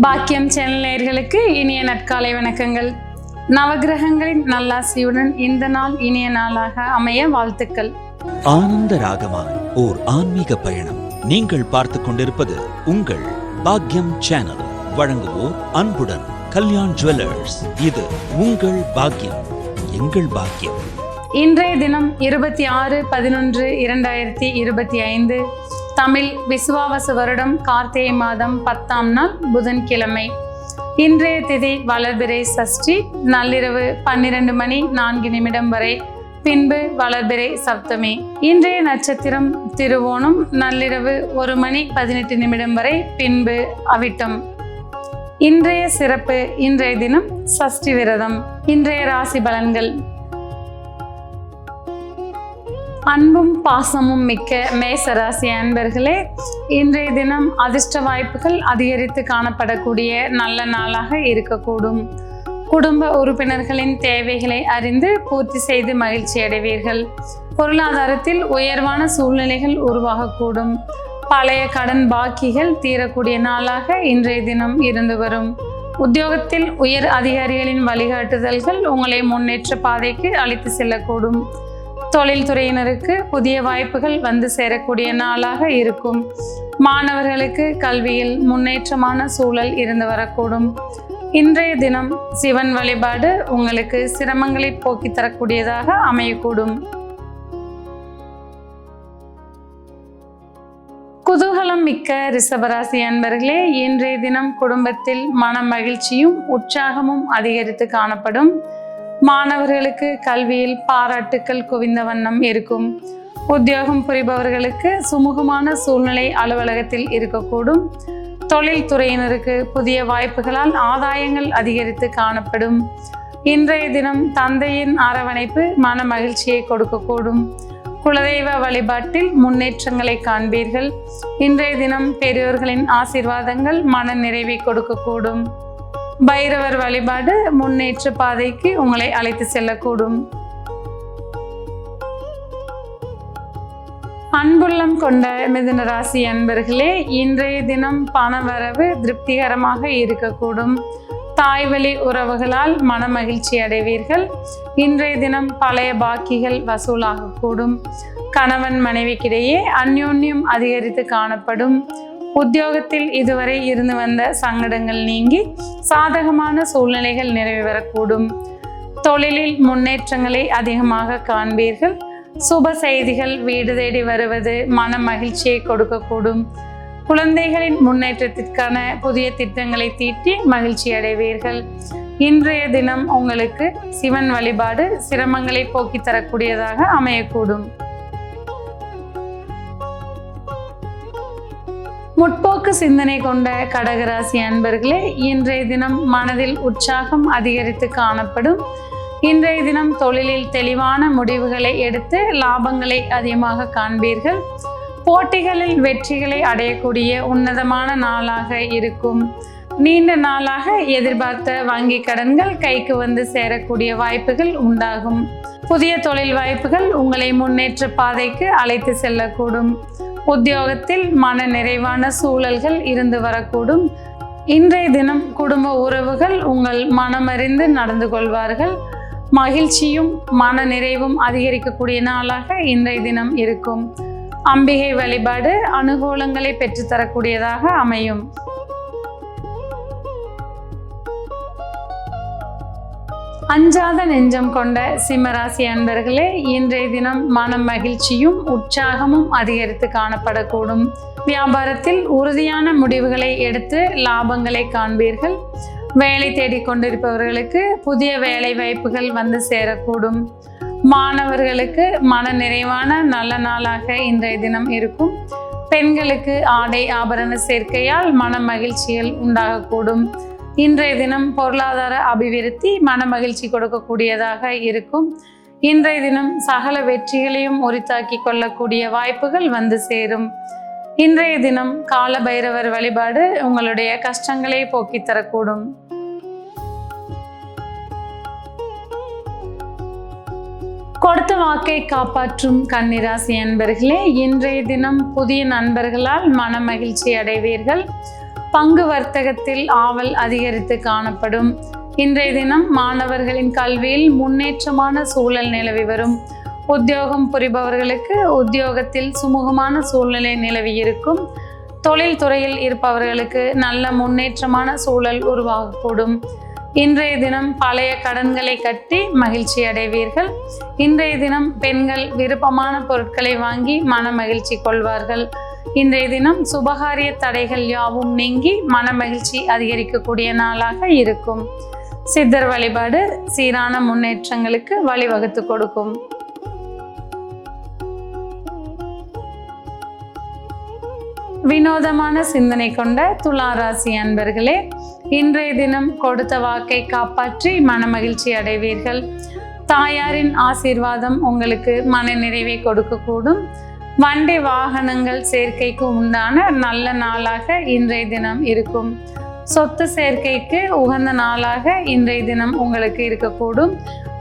பாக்கியம் சேனல் நேயர்களுக்கு இனிய நற்காலை வணக்கங்கள். நவகிரகங்களின் நல்லாசியுடன் இந்த நாள் இனிய நாளாக அமைய வாழ்த்துக்கள். ஆனந்த ராகமாய் ஓர் ஆன்மீக பயணம். நீங்கள் பார்த்துக் கொண்டிருப்பது உங்கள் பாக்யம் சேனல். வழங்குவோர் அன்புடன் கல்யாண் ஜுவல்லர்ஸ். இது உங்கள் பாக்யம் எங்கள் பாக்கியம். இன்றைய தினம் இருபத்தி ஆறு பதினொன்று இரண்டாயிரத்தி இருபத்தி ஐந்து தமிழ் விசுவாவச வருடம் கார்த்திகை மாதம் பத்தாம் நாள் புதன்கிழமை. இன்றைய திதி வளர்பிறை சஷ்டி நள்ளிரவு பன்னிரண்டு மணி நான்கு நிமிடம் வரை பின்பு வளர்பிறை சப்தமி. இன்றைய நட்சத்திரம் திருவோணம் நள்ளிரவு ஒரு மணி பதினெட்டு நிமிடம் வரை பின்பு அவிட்டம். இன்றைய சிறப்பு இன்றைய தினம் சஷ்டி விரதம். இன்றைய ராசி பலன்கள். அன்பும் பாசமும் மிக்க மேசராசி அன்பர்களே இன்றைய தினம் அதிர்ஷ்ட வாய்ப்புகள் அதிகரித்து காணப்படக்கூடிய நல்ல நாளாக இருக்கக்கூடும். குடும்ப உறுப்பினர்களின் தேவைகளை அறிந்து பூர்த்தி செய்து மகிழ்ச்சி அடைவீர்கள். பொருளாதாரத்தில் உயர்வான சூழ்நிலைகள் உருவாகக்கூடும். பழைய கடன் பாக்கிகள் தீரக்கூடிய நாளாக இன்றைய தினம் இருந்து வரும். உத்தியோகத்தில் உயர் அதிகாரிகளின் வழிகாட்டுதல்கள் உங்களை முன்னேற்ற பாதைக்கு அழைத்து செல்லக்கூடும். தொழில்துறையினருக்கு புதிய வாய்ப்புகள் வந்து சேரக்கூடிய நாளாக இருக்கும். மாணவர்களுக்கு கல்வியில் முன்னேற்றமான சூழல் இருந்து வரக்கூடும். இன்றைய தினம் சிவன் வழிபாடு உங்களுக்கு சிரமங்களை போக்கி தரக்கூடியதாக அமையக்கூடும். குதூகலம் மிக்க ரிஷபராசி அன்பர்களே இன்றைய தினம் குடும்பத்தில் மன மகிழ்ச்சியும் உற்சாகமும் அதிகரித்து காணப்படும். மாணவர்களுக்கு கல்வியில் பாராட்டுக்கள் குவிந்த வண்ணம் இருக்கும். உத்தியோகம் புரிபவர்களுக்கு சுமூகமான சூழ்நிலை அலுவலகத்தில் இருக்கக்கூடும். தொழில் துறையினருக்கு புதிய வாய்ப்புகளால் ஆதாயங்கள் அதிகரித்து காணப்படும். இன்றைய தினம் தந்தையின் அரவணைப்பு மன மகிழ்ச்சியை கொடுக்கக்கூடும். குலதெய்வ வழிபாட்டில் முன்னேற்றங்களை காண்பீர்கள். இன்றைய தினம் பெரியோர்களின் ஆசிர்வாதங்கள் மன நிறைவை கொடுக்கக்கூடும். பைரவர் வழிபாடு முன்னேற்ற பாதைக்கு உங்களை அழைத்து செல்லக்கூடும். அன்புள்ளம் கொண்ட மிதுன ராசி அன்பர்களே இன்றைய தினம் பணவரவு திருப்திகரமாக இருக்கக்கூடும். தாய்வழி உறவுகளால் மன மகிழ்ச்சி அடைவீர்கள். இன்றைய தினம் பழைய பாக்கிகள் வசூலாகக்கூடும். கணவன் மனைவிக்கிடையே அந்யோன்யம் அதிகரித்து காணப்படும். உத்தியோகத்தில் இதுவரை இருந்து வந்த சங்கடங்கள் நீங்கி சாதகமான சூழ்நிலைகள் நிறைவேறக்கூடும் தொழிலில் முன்னேற்றங்களை அதிகமாக காண்பீர்கள். சுப செய்திகள் வீடு தேடி வருவது மன மகிழ்ச்சியை கொடுக்கக்கூடும். குழந்தைகளின் முன்னேற்றத்திற்கான புதிய திட்டங்களை தீட்டி மகிழ்ச்சி அடைவீர்கள். இன்றைய தினம் உங்களுக்கு சிவன் வழிபாடு சிரமங்களை போக்கித் தரக்கூடியதாக அமையக்கூடும். முற்போக்கு சிந்தனை கொண்ட கடகராசி அன்பர்களே இன்றைய தினம் மனதில் உற்சாகம் அதிகரித்து காணப்படும். இன்றைய தினம் தொழிலில் தெளிவான முடிவுகளை எடுத்து லாபங்களை அதிகமாக காண்பீர்கள். போட்டிகளில் வெற்றிகளை அடையக்கூடிய உன்னதமான நாளாக இருக்கும். நீண்ட நாளாக எதிர்பார்த்த வங்கி கடன்கள் கைக்கு வந்து சேரக்கூடிய வாய்ப்புகள் உண்டாகும். புதிய தொழில் வாய்ப்புகள் உங்களை முன்னேற்ற பாதைக்கு அழைத்து செல்லக்கூடும். உத்தியோகத்தில் மன நிறைவான சூழல்கள் இருந்து வரக்கூடும். இன்றைய தினம் குடும்ப உறவுகள் உங்கள் மனமறிந்து நடந்து கொள்வார்கள். மகிழ்ச்சியும் மன நிறைவும் அதிகரிக்கக்கூடிய நாளாக இன்றைய தினம் இருக்கும். அம்பிகை வழிபாடு அனுகூலங்களை பெற்றுத்தரக்கூடியதாக அமையும். அஞ்சாத நெஞ்சம் கொண்ட சிம்மராசி அன்பர்களே இன்றைய தினம் மன மகிழ்ச்சியும் உற்சாகமும் அதிகரித்து காணப்படக்கூடும். வியாபாரத்தில் உறுதியான முடிவுகளை எடுத்து லாபங்களை காண்பீர்கள். வேலை தேடிக் கொண்டிருப்பவர்களுக்கு புதிய வேலை வாய்ப்புகள் வந்து சேரக்கூடும். மாணவர்களுக்கு மன நிறைவான நல்ல நாளாக இன்றைய தினம் இருக்கும். பெண்களுக்கு ஆடை ஆபரண சேர்க்கையால் மன மகிழ்ச்சிகள் உண்டாகக்கூடும். இன்றைய தினம் பொருளாதார அபிவிருத்தி மன மகிழ்ச்சி கொடுக்கக்கூடியதாக இருக்கும். இன்றைய தினம் சகல வெற்றிகளையும் உரித்தாக்கி கொள்ளக்கூடிய வாய்ப்புகள் வந்து சேரும். இன்றைய தினம் கால பைரவர் வழிபாடு உங்களுடைய கஷ்டங்களை போக்கி தரக்கூடும். கொடுத்த வாக்கை காப்பாற்றும் கன்னிராசி அன்பர்களே இன்றைய தினம் புதிய நண்பர்களால் மன மகிழ்ச்சி அடைவீர்கள். பங்கு வர்த்தகத்தில் ஆவல் அதிகரித்து காணப்படும். இன்றைய தினம் மாணவர்களின் கல்வியில் முன்னேற்றமான சூழல் நிலவி வரும். உத்தியோகம் புரிபவர்களுக்கு உத்தியோகத்தில் சுமூகமான சூழ்நிலை நிலவி இருக்கும். தொழில் துறையில் இருப்பவர்களுக்கு நல்ல முன்னேற்றமான சூழல் உருவாகக்கூடும். இன்றைய தினம் பழைய கடன்களை கட்டி மகிழ்ச்சி அடைவீர்கள். இன்றைய தினம் பெண்கள் விருப்பமான பொருட்களை வாங்கி மன மகிழ்ச்சி கொள்வார்கள். இன்றைய தினம் சுபகாரிய தடைகள் யாவும் நீங்கி மன மகிழ்ச்சி அதிகரிக்கக்கூடிய நாளாக இருக்கும். சித்தர் வழிபாடு சீரான முன்னேற்றங்களுக்கு வழிவகுத்து கொடுக்கும். வினோதமான சிந்தனை கொண்ட துலா ராசி அன்பர்களே இன்றைய தினம் கொடுத்த வாக்கை காப்பாற்றி மனமகிழ்ச்சி அடைவீர்கள். தாயாரின் ஆசீர்வாதம் உங்களுக்கு மன நிறைவை கொடுக்கக்கூடும். வண்டி வாகனங்கள் சேர்க்கைக்கு உண்டான நல்ல நாளாக இன்றைய தினம் இருக்கும். சொத்து சேர்க்கைக்கு உகந்த நாளாக இன்றைய தினம் உங்களுக்கு இருக்கக்கூடும்.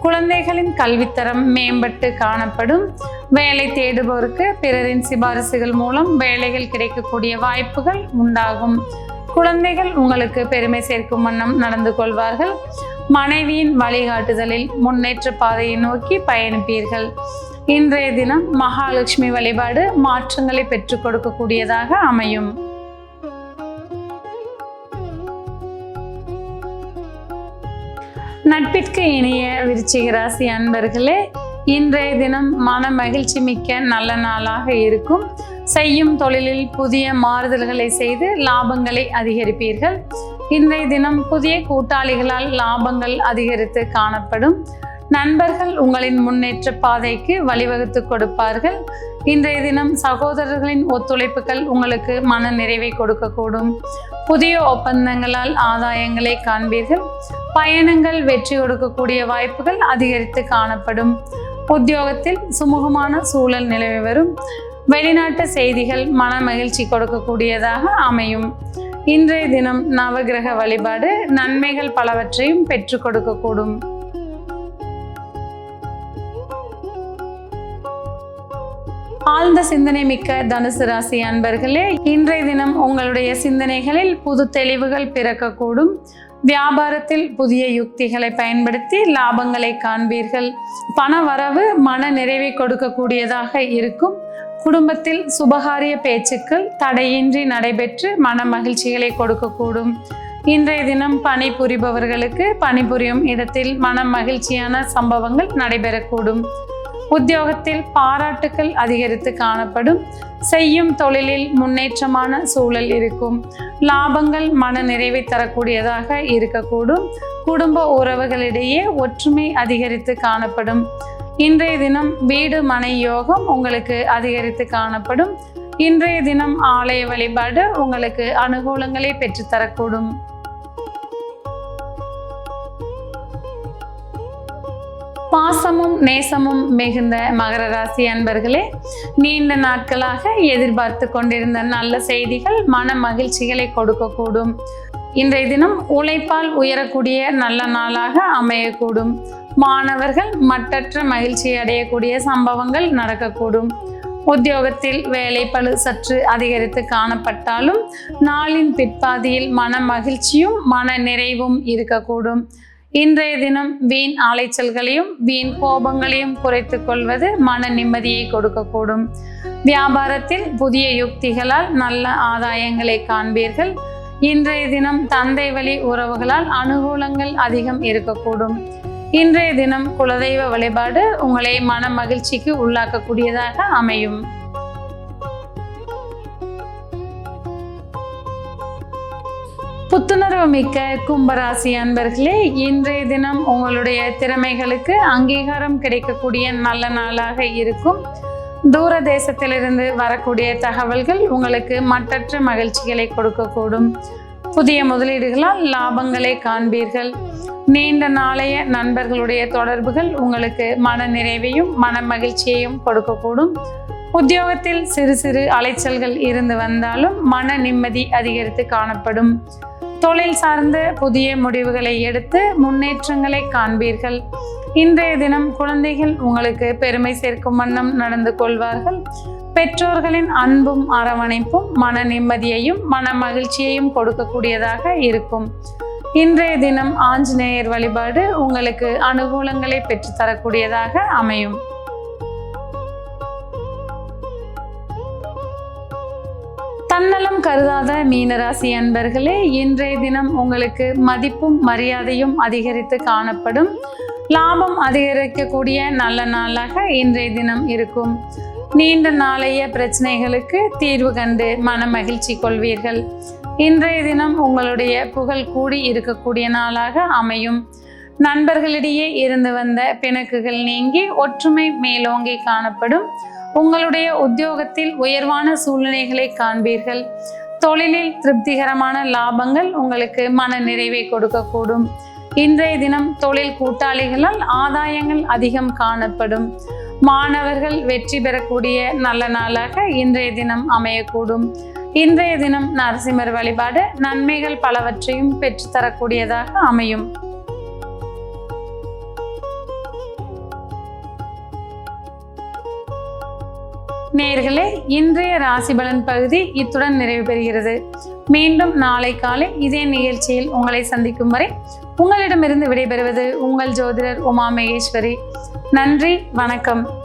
குழந்தைகளின் கல்வித்தரம் மேம்பட்டு காணப்படும். வேலை தேடுபவருக்கு பிறரின் சிபாரிசுகள் மூலம் வேலைகள் கிடைக்கக்கூடிய வாய்ப்புகள் உண்டாகும். குழந்தைகள் உங்களுக்கு பெருமை சேர்க்கும் வண்ணம் நடந்து கொள்வார்கள். மனைவியின் வழிகாட்டுதலில் முன்னேற்ற பாதையை நோக்கி பயணிப்பீர்கள். இன்றைய தினம் மகாலட்சுமி வழிபாடு மாற்றங்களை பெற்றுக் கொடுக்கக்கூடியதாக அமையும். நட்பிற்கு இனிய விருச்சிக ராசி அன்பர்களே இன்றைய தினம் மன மகிழ்ச்சி மிக்க நல்ல நாளாக இருக்கும். செய்யும் தொழிலில் புதிய மாறுதல்களை செய்து லாபங்களை அதிகரிப்பீர்கள். இன்றைய தினம் புதிய கூட்டாளிகளால் லாபங்கள் அதிகரித்து காணப்படும். நண்பர்கள் உங்களின் முன்னேற்ற பாதைக்கு வழிவகுத்து கொடுப்பார்கள். இன்றைய தினம் சகோதரர்களின் ஒத்துழைப்புகள் உங்களுக்கு மன நிறைவை கொடுக்கக்கூடும். புதிய ஒப்பந்தங்களால் ஆதாயங்களை காண்பீர்கள். பயணங்கள் வெற்றி கொடுக்கக்கூடிய வாய்ப்புகள் அதிகரித்து காணப்படும். உத்தியோகத்தில் சுமூகமான சூழல் நிலவி வரும். வெளிநாட்டு செய்திகள் மன மகிழ்ச்சி கொடுக்கக்கூடியதாக அமையும். இன்றைய தினம் நவகிரக வழிபாடு நன்மைகள் பலவற்றையும் பெற்றுக் கொடுக்கக்கூடும். ஆழ்ந்த சிந்தனை மிக்க தனுசு ராசி அன்பர்களே இன்றைய தினம் உங்களுடைய சிந்தனைகளில் புது தெளிவுகள் பிறக்கக்கூடும். வியாபாரத்தில் புதிய யுக்திகளை பயன்படுத்தி லாபங்களை காண்பீர்கள். பண வரவு மன நிறைவை கொடுக்கக்கூடியதாக இருக்கும். குடும்பத்தில் சுபகாரிய பேச்சுக்கள் தடையின்றி நடைபெற்று மன மகிழ்ச்சிகளை கொடுக்கக்கூடும். இன்றைய தினம் பணிபுரிபவர்களுக்கு பணிபுரியும் இடத்தில் மன மகிழ்ச்சியான சம்பவங்கள் நடைபெறக்கூடும். உத்தியோகத்தில் பாராட்டுக்கள் அதிகரித்து காணப்படும். செய்யும் தொழிலில் முன்னேற்றமான சூழல் இருக்கும். லாபங்கள் மன நிறைவை தரக்கூடியதாக இருக்கக்கூடும். குடும்ப உறவுகளிடையே ஒற்றுமை அதிகரித்து காணப்படும். இன்றைய தினம் வீடு மனை யோகம் உங்களுக்கு அதிகரித்து காணப்படும். இன்றைய தினம் ஆலய வழிபாடு உங்களுக்கு அனுகூலங்களை பெற்றுத்தரக்கூடும். பாசமும் நேசமும் மிகுந்த மகர ராசி அன்பர்களே நீண்ட நாட்களாக எதிர்பார்த்து கொண்டிருந்த நல்ல செய்திகள் மன மகிழ்ச்சிகளை கொடுக்கக்கூடும். இன்றைய தினம் உழைப்பால் உயரக்கூடிய நல்ல நாளாக அமையக்கூடும். மாணவர்கள் மட்டற்ற மகிழ்ச்சி அடையக்கூடிய சம்பவங்கள் நடக்கக்கூடும். உத்தியோகத்தில் வேலை பழு சற்று அதிகரித்து காணப்பட்டாலும் நாளின் பிற்பாதியில் மன மகிழ்ச்சியும் மன நிறைவும் இருக்கக்கூடும். இன்றைய தினம் வீண் அலைச்சல்களையும் வீண் கோபங்களையும் குறைத்து கொள்வது மன நிம்மதியை கொடுக்கக்கூடும். வியாபாரத்தில் புதிய யுக்திகளால் நல்ல ஆதாயங்களை காண்பீர்கள். இன்றைய தினம் தந்தை வழி உறவுகளால் அனுகூலங்கள் அதிகம் இருக்கக்கூடும். இன்றைய தினம் குலதெய்வ வழிபாடு உங்களை மன மகிழ்ச்சிக்கு உள்ளாக்கக்கூடியதாக அமையும். புத்துணர்வு மிக்க கும்பராசி அன்பர்களே இன்றைய தினம் உங்களுடைய திறமைகளுக்கு அங்கீகாரம் கிடைக்கக்கூடிய நல்ல நாளாக இருக்கும். தூர தேசத்திலிருந்து வரக்கூடிய தகவல்கள் உங்களுக்கு மற்றற்ற மகிழ்ச்சிகளை கொடுக்கக்கூடும். புதிய முதலீடுகளால் லாபங்களை காண்பீர்கள். நீண்ட நாளைய நண்பர்களுடைய தொடர்புகள் உங்களுக்கு மன நிறைவையும் மன மகிழ்ச்சியையும் கொடுக்கக்கூடும். உத்தியோகத்தில் சிறு சிறு அலைச்சல்கள் இருந்து வந்தாலும் மன நிம்மதி அதிகரித்து காணப்படும். தொழில் சார்ந்த புதிய முடிவுகளை எடுத்து முன்னேற்றங்களை காண்பீர்கள். இன்றைய தினம் குழந்தைகள் உங்களுக்கு பெருமை சேர்க்கும் வண்ணம் நடந்து கொள்வார்கள். பெற்றோர்களின் அன்பும் அரவணைப்பும் மன நிம்மதியையும் மன மகிழ்ச்சியையும் கொடுக்கக்கூடியதாக இருக்கும். இன்றைய தினம் ஆஞ்சநேயர் வழிபாடு உங்களுக்கு அனுகூலங்களை பெற்றுத்தரக்கூடியதாக அமையும். தன்னலம் கருதாத மீனராசி அன்பர்களே இன்றைய தினம் உங்களுக்கு மதிப்பும் மரியாதையும் அதிகரித்து காணப்படும். லாபம் அதிகரிக்கக்கூடிய நல்ல நாளாக இன்றைய தினம் இருக்கும். நீண்ட நாளைய பிரச்சனைகளுக்கு தீர்வு கண்டு மன மகிழ்ச்சி கொள்வீர்கள். இன்றைய தினம் உங்களுடைய புகழ் கூடி இருக்கக்கூடிய நாளாக அமையும். நண்பர்களிடையே இருந்து வந்த பிணக்குகள் நீங்கி ஒற்றுமை மேலோங்கி காணப்படும். உங்களுடைய உத்தியோகத்தில் உயர்வான சூழ்நிலைகளை காண்பீர்கள். தொழிலில் திருப்திகரமான லாபங்கள் உங்களுக்கு மன நிறைவை கொடுக்கக்கூடும். இன்றைய தினம் தொழில் கூட்டாளிகளால் ஆதாயங்கள் அதிகம் காணப்படும். மாணவர்கள் வெற்றி பெறக்கூடிய நல்ல நாளாக இன்றைய தினம் அமையக்கூடும். இன்றைய தினம் நரசிம்மர் வழிபாடு நன்மைகள் பலவற்றையும் பெற்றுத்தரக்கூடியதாக அமையும். நேர்களே இன்றைய ராசி பலன் பகுதி இத்துடன் நிறைவு பெறுகிறது. மீண்டும் நாளை காலை இதே நிகழ்ச்சியில் உங்களை சந்திக்கும் வரை உங்களிடமிருந்து விடைபெறுவது உங்கள் ஜோதிடர் உமா மகேஸ்வரி. நன்றி வணக்கம்.